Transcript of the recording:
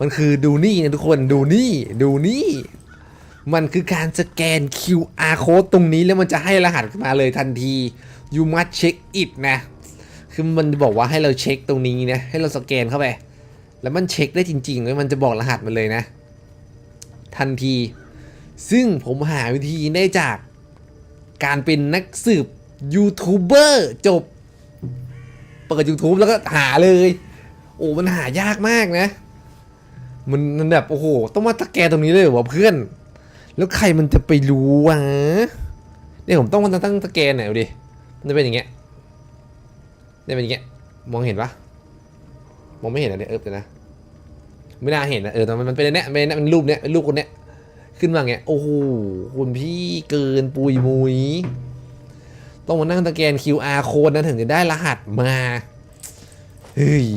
มันคือดูนี่นะทุกคนดูนี่ดูนี่ มันคือการสแกน QR code ตรงนี้แล้วมันจะให้รหัสมาเลยทันที you must check it นะ คือมันบอกว่าให้เราเช็คตรงนี้นะ ให้เราสแกนเข้าไป แล้วมันเช็คได้จริงๆแล้วมันจะบอกรหัสมันเลยนะ ทันที ซึ่งผมหาวิธีได้จากการเป็นนักสืบยูทูบเบอร์จบ เปิด YouTube แล้วก็หาเลย โอ้มันหายากมากนะ มันมันแบบโอ้โห ต้องมาตะแกตรงนี้เลยเหรอวะเพื่อน แล้วใครมันจะไปรู้วะเนี่ยผมต้องมาตั้งตะแกรงหน่อยดูดิมันจะเป็นอย่างเงี้ยเนี่ยเป็นอย่างเงี้ยมองเห็นปะมองไม่เห็นอะเนี่ยเออเดี๋ยนะไม่น่าเห็นนะเออแต่มันมันเป็นเนี้ยเป็นเนี้ยมันรูปเนี้ยเป็นรูปคนเนี้ยขึ้นมาอย่างเงี้ยโอ้โหคุณพี่เกินปุยมุยต้องมานั่งตะแกรง QR code นะถึงจะได้รหัสมาเฮ้ย